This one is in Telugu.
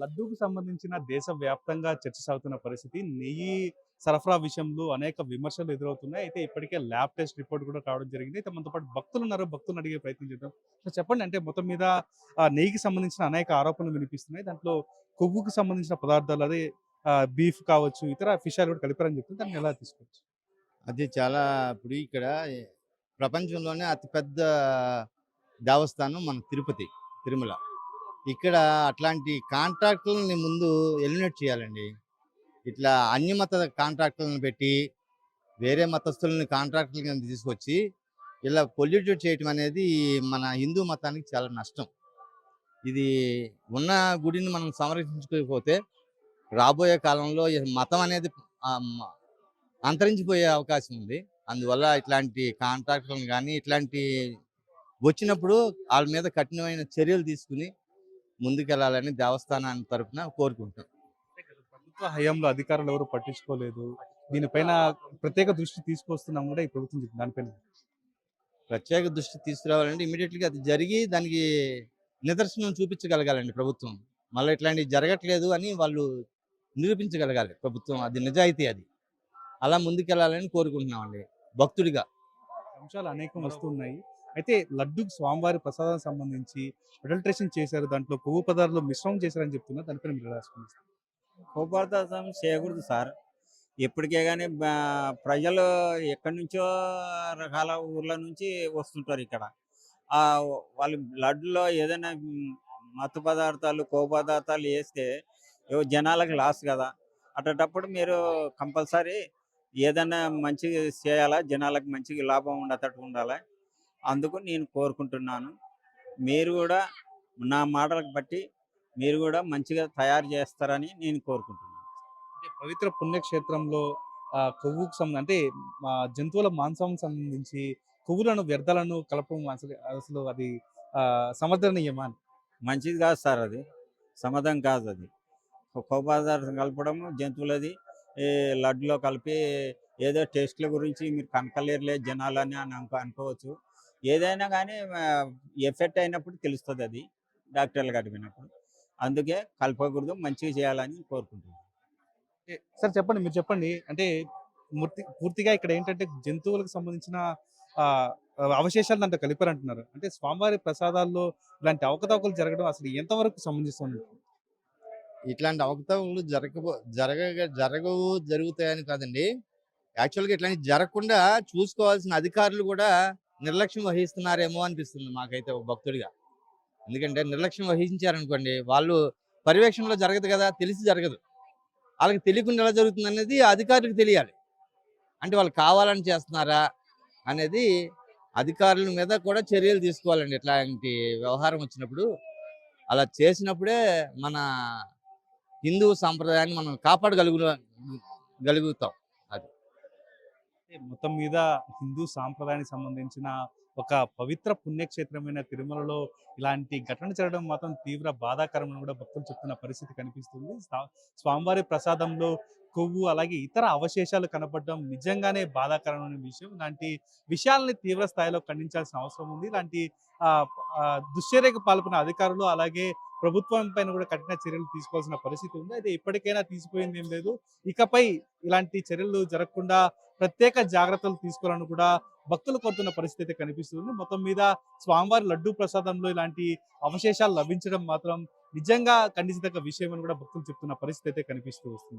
లడ్డూకు సంబంధించిన దేశవ్యాప్తంగా చర్చ సాగుతున్న పరిస్థితి నెయ్యి సరఫరా విషయంలో అనేక విమర్శలు ఎదురవుతున్నాయి. అయితే ఇప్పటికే ల్యాబ్ టెస్ట్ రిపోర్ట్ కూడా కావడం జరిగింది. అయితే మనతో పాటు భక్తులు ఉన్నారు. భక్తులను అడిగే ప్రయత్నం చేద్దాం. సో చెప్పండి అంటే మొత్తం మీద నెయ్యికి సంబంధించిన అనేక ఆరోపణలు వినిపిస్తున్నాయి. దాంట్లో కొవ్వుకు సంబంధించిన పదార్థాలు అదే బీఫ్ కావచ్చు ఇతర ఫిషాలు కూడా కలిపారని చెప్తుంది దాన్ని ఎలా తీసుకోవచ్చు? అది చాలా ఇప్పుడు ఇక్కడ ప్రపంచంలోనే అతిపెద్ద దేవస్థానం మన తిరుపతి తిరుమల. ఇక్కడ అట్లాంటి కాంట్రాక్టులని ముందు ఎలిమినేట్ చేయాలండి. ఇట్లా అన్ని మత కాంట్రాక్టులను పెట్టి వేరే మతస్థులని కాంట్రాక్టుల కింద తీసుకొచ్చి ఇలా పొల్యూట్ చేయటం అనేది మన హిందూ మతానికి చాలా నష్టం. ఇది ఉన్న గుడిని మనం సంరక్షించుకోకపోతే రాబోయే కాలంలో మతం అనేది అంతరించిపోయే అవకాశం ఉంది. అందువల్ల ఇట్లాంటి కాంట్రాక్టులను కానీ ఇట్లాంటి వచ్చినప్పుడు వాళ్ళ మీద కఠినమైన చర్యలు తీసుకుని ముందుకెళ్ళాలని దేవస్థానాన్ని తరపున కోరుకుంటాం. ప్రభుత్వ హయాంలో అధికారులు ఎవరు పట్టించుకోలేదు. దీనిపైన ప్రత్యేక దృష్టి తీసుకొస్తున్నాం కూడా ఈ ప్రభుత్వం దానిపైన ప్రత్యేక దృష్టి తీసుకురావాలంటే ఇమీడియట్గా అది జరిగి దానికి నిదర్శనం చూపించగలగాలండి ప్రభుత్వం. మళ్ళీ ఇట్లాంటివి జరగట్లేదు అని వాళ్ళు నిరూపించగలగాలి ప్రభుత్వం. అది నిజాయితీ అది. అలా ముందుకెళ్ళాలని కోరుకుంటున్నామండి. భక్తుడిగా. అంశాలు అనేకం వస్తున్నాయి. అయితే లడ్డూకి స్వామివారి ప్రసాదానికి సంబంధించి అడల్ట్రేషన్ చేశారు దాంట్లో కొవ్వు పదార్థాలు మిశ్రమం చేశారని చెప్తున్నారు. దానిపైన మీరు రాసుకున్నారు కోపర్థం చేయకూడదు సార్. ఎప్పటికే కానీ ప్రజలు ఎక్కడి నుంచో రకాల ఊర్ల నుంచి వస్తుంటారు ఇక్కడ. ఆ వాళ్ళు లడ్డులో ఏదైనా మత్తు పదార్థాలు కో పదార్థాలు వేస్తే జనాలకు లాస్ కదా. అట్టేటప్పుడు మీరు కంపల్సరీ ఏదైనా మంచిగా చేయాలా జనాలకు మంచిగా లాభం ఉండేటట్టు ఉండాలి? అందుకు నేను కోరుకుంటున్నాను. మీరు కూడా నా మాటలకు బట్టి మీరు కూడా మంచిగా తయారు చేస్తారని నేను కోరుకుంటున్నాను. అంటే పవిత్ర పుణ్యక్షేత్రంలో కొవ్వుకు సంబంధించి అంటే మా జంతువుల మాంసం సంబంధించి కొవ్వులను వ్యర్థాలను కలపడం అసలు అసలు అది సమర్థనీయమా? మంచిది కాదు సార్ అది. సమాధానం కాదు అది. కొవ్వు పదార్థం కలపడము జంతువులది ఈ లడ్డులో కలిపి ఏదో టేస్ట్ల గురించి మీరు కనకలేరులే జనాలని అని అనుకో అనుకోవచ్చు. ఏదైనా కానీ ఎఫెక్ట్ అయినప్పుడు తెలుస్తుంది అది డాక్టర్లు కడిపినప్పుడు అందుకే కలపకూడదు మంచిగా చేయాలని కోరుకుంటున్నాను. సార్ చెప్పండి మీరు చెప్పండి. అంటే మూర్తి పూర్తిగా ఇక్కడ ఏంటంటే జంతువులకు సంబంధించిన అవశేషాలు దాంట్లో కలిపారంటున్నారు. అంటే స్వామివారి ప్రసాదాల్లో ఇలాంటి అవకతవకలు జరగడం అసలు ఎంతవరకు సంబంధిస్తుంది ఇట్లాంటి అవకతవకలు జరగబో జరగ జరగవు జరుగుతాయని కాదండి. యాక్చువల్గా ఇట్లాంటి జరగకుండా చూసుకోవాల్సిన అధికారులు కూడా నిర్లక్ష్యం వహిస్తున్నారేమో అనిపిస్తుంది మాకైతే ఒక భక్తుడిగా. ఎందుకంటే నిర్లక్ష్యం వహించారనుకోండి వాళ్ళు పర్యవేక్షణలో జరగదు కదా తెలిసి జరగదు. వాళ్ళకి తెలియకుండా ఎలా జరుగుతుంది అనేది అధికారులకు తెలియాలి. అంటే వాళ్ళు కావాలని చేస్తున్నారా అనేది అధికారుల మీద కూడా చర్యలు తీసుకోవాలండి. ఇట్లాంటి వ్యవహారం వచ్చినప్పుడు అలా చేసినప్పుడే మన హిందూ సాంప్రదాయాన్ని మనం కాపాడగలుగు గలుగుతాం అది. మొత్తం మీద హిందూ సాంప్రదాయానికి సంబంధించిన ఒక పవిత్ర పుణ్యక్షేత్రమైన తిరుమలలో ఇలాంటి ఘటన జరగడం మాత్రం తీవ్ర బాధాకరమని కూడా భక్తులు చెప్తున్న పరిస్థితి కనిపిస్తుంది. స్వా- స్వామివారి ప్రసాదంలో కొవ్వు అలాగే ఇతర అవశేషాలు కనపడడం నిజంగానే బాధాకరమైన విషయం. ఇలాంటి విషయాలని తీవ్ర స్థాయిలో ఖండించాల్సిన అవసరం ఉంది. ఇలాంటి ఆ, దుశ్చర్యకు పాల్పడిన అధికారులు అలాగే ప్రభుత్వం పైన కూడా కఠిన చర్యలు తీసుకోవాల్సిన పరిస్థితి ఉంది. అయితే ఇప్పటికైనా తీసిపోయింది ఏం లేదు. ఇకపై ఇలాంటి చర్యలు జరగకుండా ప్రత్యేక జాగ్రత్తలు తీసుకోవాలని కూడా భక్తులు కోరుతున్న పరిస్థితి అయితే కనిపిస్తుంది. మొత్తం మీద స్వామివారి లడ్డూ ప్రసాదంలో ఇలాంటి అవశేషాలు లభించడం మాత్రం నిజంగా ఖండించదగ్గ విషయం అని కూడా భక్తులు చెప్తున్న పరిస్థితి అయితే కనిపిస్తూ వస్తుంది.